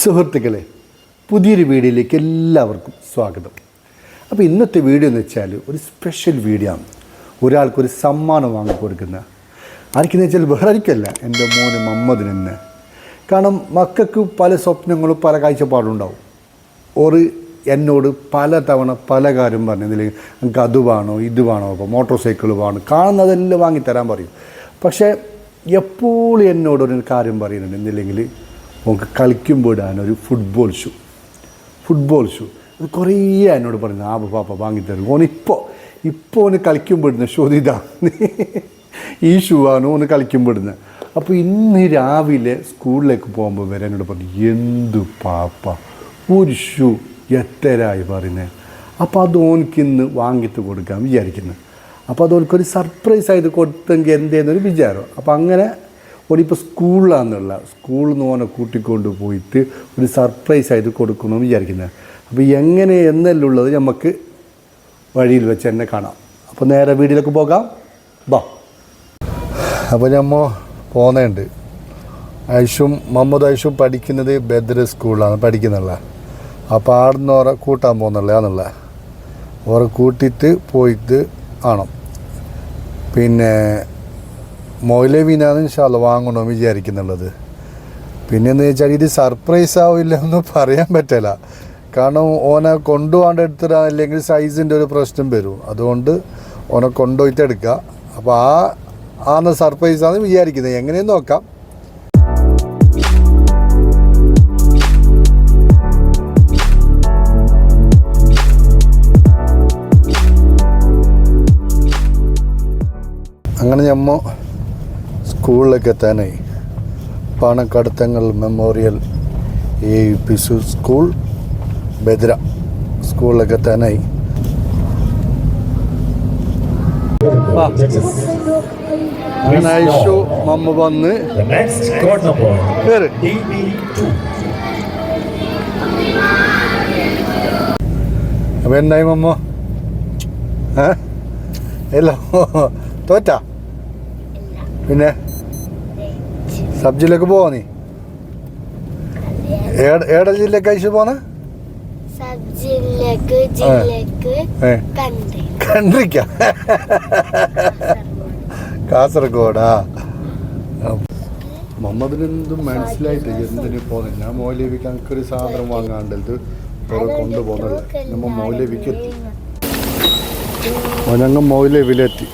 സുഹൃത്തുക്കളെ പുതിയൊരു വീഡിയോയിലേക്ക് എല്ലാവർക്കും സ്വാഗതം. അപ്പോൾ ഇന്നത്തെ വീഡിയോ എന്ന് വെച്ചാൽ ഒരു സ്പെഷ്യൽ വീഡിയോ ആണ്. ഒരാൾക്കൊരു സമ്മാനം വാങ്ങി കൊടുക്കുന്ന. ആർക്കെന്ന് വെച്ചാൽ വേറെ ആർക്കല്ല എന്റെ മോന് അമ്മതിനെന്ന് കാരണം മക്കൾക്ക് പല സ്വപ്നങ്ങളും പല കാഴ്ചപ്പാടുണ്ടാവും ഒരു എന്നോട് പല തവണ പല കാര്യം പറഞ്ഞതിൽ എനിക്ക് അത് വേണോ ഇത് വേണോ അപ്പോൾ മോട്ടോർ സൈക്കിൾ വേണം? കാണുന്നതെല്ലാം വാങ്ങിത്തരാൻ പറയും. പക്ഷേ എപ്പോഴും എന്നോട് ഒരു കാര്യം പറയുന്നുണ്ട്. എന്തില്ലെങ്കിൽ നമുക്ക് കളിക്കുമ്പോൾ ഇടാൻ ഒരു ഫുട്ബോൾ ഷൂ ഫുട്ബോൾ ഷൂ അത് കുറേ എന്നോട് പറഞ്ഞു ആ പാപ്പ വാങ്ങിത്തരും. ഓൻ ഇപ്പോൾ ഓന് കളിക്കുമ്പോൾ ഇടുന്ന ഷൂ ഇതാണ് ഈ ഷൂ ആണ് ഓന് കളിക്കുമ്പോൾ ഇടുന്നത്. അപ്പോൾ ഇന്ന് രാവിലെ സ്കൂളിലേക്ക് പോകുമ്പോൾ വരെ എന്നോട് പറഞ്ഞു എന്തു പാപ്പ ഒരു ഷൂ എത്തരായി പറയുന്നത് അപ്പോൾ അത് ഓനിക്ക് ഇന്ന് വാങ്ങിത്ത് കൊടുക്കാൻ വിചാരിക്കുന്നത് അപ്പോൾ അത് ഓനിക്കൊരു സർപ്രൈസ് ആയിട്ട് കൊടുത്തെങ്കിൽ എന്തേന്നൊരു വിചാരം. അപ്പോൾ അങ്ങനെ ഓനിപ്പോൾ സ്കൂളിലാണെന്നുള്ള സ്കൂളിൽ നിന്ന് ഓനെ കൂട്ടിക്കൊണ്ട് പോയിട്ട് ഒരു സർപ്രൈസ് ആയിട്ട് കൊടുക്കണമെന്ന് വിചാരിക്കുന്നത് അപ്പോൾ എങ്ങനെ എന്നല്ലുള്ളത് നമുക്ക് വഴിയിൽ വെച്ച് തന്നെ കാണാം. അപ്പോൾ നേരെ വീട്ടിലേക്ക് പോകാം. ബാ. അപ്പോൾ നമ്മൾ പോകുന്നുണ്ട് ഐഷും മുഹമ്മദ് ഐഷും പഠിക്കുന്നത് ബദ്ര സ്കൂളിലാണ് പഠിക്കുന്നുള്ള. അപ്പോൾ ആടുന്ന് ഓറെ കൂട്ടാൻ പോകുന്നുള്ള ആണുള്ള ഓറെ കൂട്ടിയിട്ട് പോയിട്ട് ആണോ. പിന്നെ മൊയിലവിനാണ് ഇൻഷാല്ല വാങ്ങണമെന്ന് വിചാരിക്കുന്നുള്ളത്. പിന്നെ എന്ന് വെച്ചാൽ ഇത് സർപ്രൈസ് ആവില്ല എന്ന് പറയാൻ പറ്റില്ല കാരണം ഓനെ കൊണ്ടുപോകാണ്ട് എടുത്തിടാ അല്ലെങ്കിൽ സൈസിന്റെ ഒരു പ്രശ്നം വരും. അതുകൊണ്ട് ഓനെ കൊണ്ടുപോയിട്ട് എടുക്കുക അപ്പോൾ ആ ആന്ന് സർപ്രൈസ് ആണ് വിചാരിക്കുന്നത് എങ്ങനെയും നോക്കാം. അങ്ങനെ ഞമ്മ സ്കൂളിലേക്ക് എത്താനായി. Panakkad Thangal memorial A U P school Badra സ്കൂളിലൊക്കെ എത്താനായി. ഐഷു മമ്മ വന്ന്. കയറി DB2. അപ്പം എന്തായി മമ്മ? ഏ? എല്ലോ തോറ്റാ? പിന്നെ? സബ് ജില്ലക്ക് പോവാ നീ? ഏട ഏട ജില്ലക്ക് അയച്ചു പോന്നെ? കണ്ടിരിക്ക? കാസർഗോഡാ മമ്മദിനെന്തും മനസ്സിലായിട്ട് എന്തിനു പോകുന്നത് ഞാൻ മൗലവിക്ക് എനിക്കൊരു സാധനം വാങ്ങാണ്ട് ഇത് കുറെ കൊണ്ടുപോകുന്നില്ല നമ്മ മൗലവിക്ക് എത്തി. ഞങ്ങൾ മൗലവിലെത്തി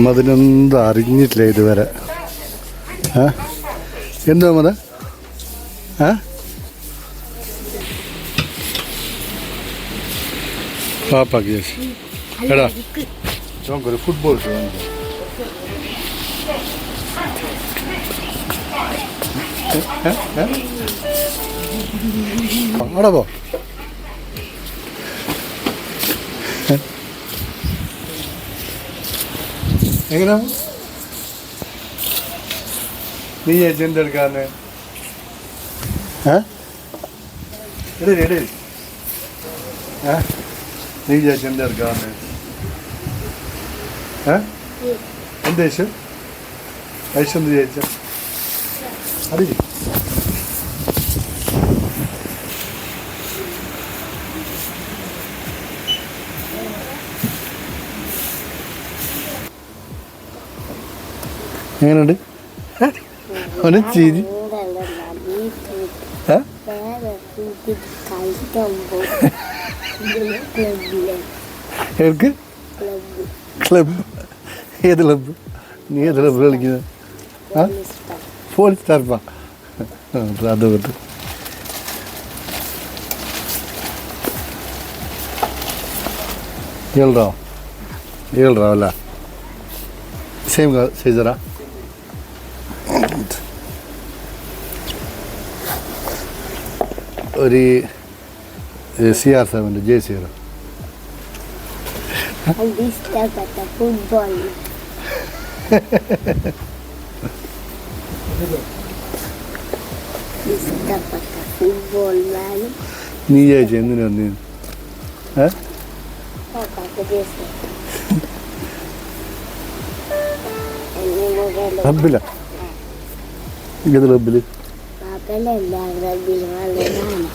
മുഹമ്മദിനെന്ത് അറിഞ്ഞിട്ടില്ല ഇതുവരെ. ഏ? എന്ത് മുഹമ്മദ് ഏ? പാപ്പാക്ക് ചേച്ചി എടാ. നമുക്കൊരു ഫുട്ബോൾ? അവിടെ പോ. എങ്ങനെ നീ ചേച്ചി എന്തെടുക്കാന്ന് ഏ ഇടരി ഇടരി ഏ നീ ചേച്ചി എന്തെടുക്കാന്ന് ഏ എന്ത് യേശു യേശു എന്ത് ചേച്ച അറിയി എങ്ങനെയുണ്ട് ഒരു ചിരി ഏ? എവർക്ക് ക്ലബ് ഏത് ക്ലബ് നീ ഏത് ക്ലബ് കളിക്കുന്നത് ആ ഫോൺ സ്റ്റാർപ്പാ അത് പറ്റും ಹೇಳ್ರ ಹೇಳ್ರ ಅಲ್ಲ ಸೇಮ್ ಸೈಜರಾ ഒരു സി ആർ സെവന്റെ ജെ സി ആർ ഇഷ്ടപ്പെട്ട ഫുട്ബോൾ ഇഷ്ടപ്പെട്ട ഫുട്ബോൾ മാനും നീ ചേച്ചി എന്തിനാ നീ ഏ പാപ്പാക്ക് ദിവസം എന്നെ മുകളിൽ റബ്ബില പാപ്പന്റെ എല്ലാ റബ്ബിലും വളരാണ്.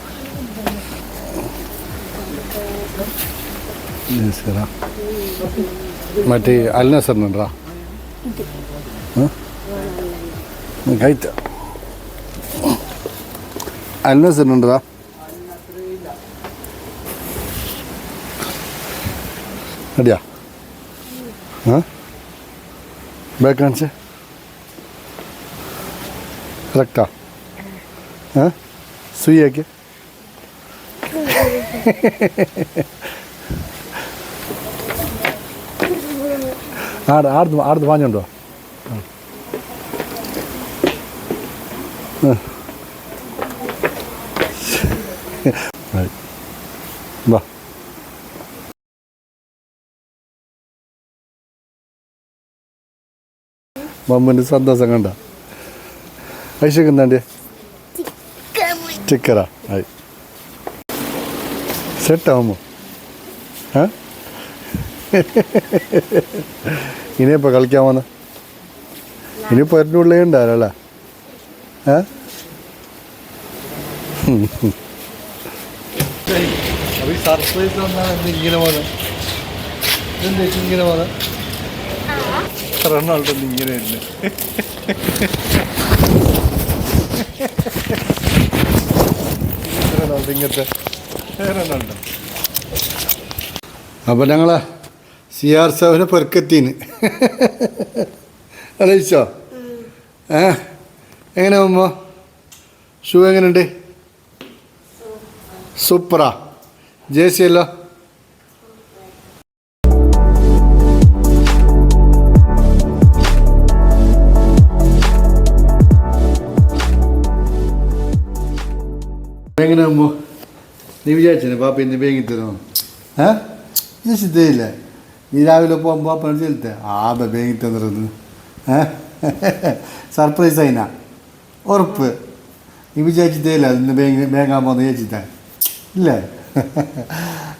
മറ്റേ അൽനസറിനുണ്ടാ കഴിച്ച അൽനസറിനുണ്ടാ അടിയാ. ആ ബാക്ക് കാണിച്ചേ. കറക്റ്റാ ആ? സുയ്യാക്കി ആട് ആടുന്ന് ആടുന്ന് വാഞ്ഞുണ്ടോ വാ. മമ്മന്റെ സന്തോഷം കണ്ട? ഐശക്ക് എന്താണ്ട് സ്റ്റിക്കറാ ആയി. സെറ്റാവുമോ ഇനിയിപ്പോൾ കളിക്കാൻ വന്ന. ഇനിയിപ്പോൾ എന്റെ ഉള്ളിൽ ഉണ്ടാവില്ല ഏ? സർപ്രൈസ് വന്നാൽ ഇങ്ങനെ പോലെ? ഇങ്ങനെ പോലെ? റൊണാൾഡോ ഇങ്ങനെ ഉണ്ട് റൊണാൾഡോ ഇങ്ങനത്തെ റൊണാൾഡോ അപ്പോൾ ഞങ്ങൾ സി ആർ സെവന് പെർക്കെത്തിന് അറിയിച്ചോ ഏ? എങ്ങനെ ഉമ്മ? ഷൂ എങ്ങനെയുണ്ട് സൂപ്പറാ. ജേസി അല്ലോ? എങ്ങനെ അമ്മോ? നീ വിചാരിച്ചേ പാപ്പ ഇന്ന് വേഗി തരുമോ? ഏ? ഇത് സിദ്ധയില്ല നീ രാവിലെ പോകുമ്പോൾ അപ്പം ചെലുത്തെ ആ വേഗി തന്നിരുന്നു. ഏ? സർപ്രൈസ് ആയിന. ഉറപ്പ്. നീ വിചാരിച്ചിട്ടേയില്ല ഇന്ന് വേഗം വേഗാൻ പോകുന്ന വിചാരിച്ചിട്ടാ ഇല്ലേ?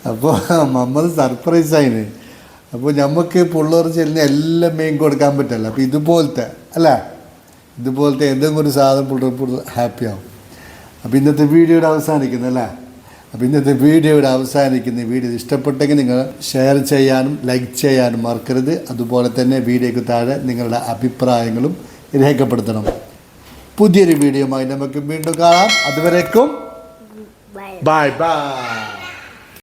അപ്പോൾ മമ്മത് സർപ്രൈസ് ആയിന്. അപ്പോൾ നമുക്ക് പിള്ളേർ ചെല്ലുന്ന എല്ലാം മേയും കൊടുക്കാൻ പറ്റില്ല? അപ്പോൾ ഇതുപോലത്തെ അല്ലേ? ഇതുപോലത്തെ എന്തെങ്കിലും ഒരു സാധനം പിള്ളേർ ഹാപ്പിയാവും. അപ്പോൾ ഇന്നത്തെ വീഡിയോയുടെ അവസാനിക്കുന്നു അല്ലേ? അപ്പോൾ ഇന്നത്തെ വീഡിയോയുടെ അവസാനിക്കുന്ന ഈ വീഡിയോ ഇഷ്ടപ്പെട്ടെങ്കിൽ നിങ്ങൾ ഷെയർ ചെയ്യാനും ലൈക്ക് ചെയ്യാനും മറക്കരുത്. അതുപോലെ തന്നെ വീഡിയോയ്ക്ക് താഴെ നിങ്ങളുടെ അഭിപ്രായങ്ങളും രേഖപ്പെടുത്തണം. പുതിയൊരു വീഡിയോയുമായി നമുക്ക് വീണ്ടും കാണാം. അതുവരേക്കും ബൈ ബൈ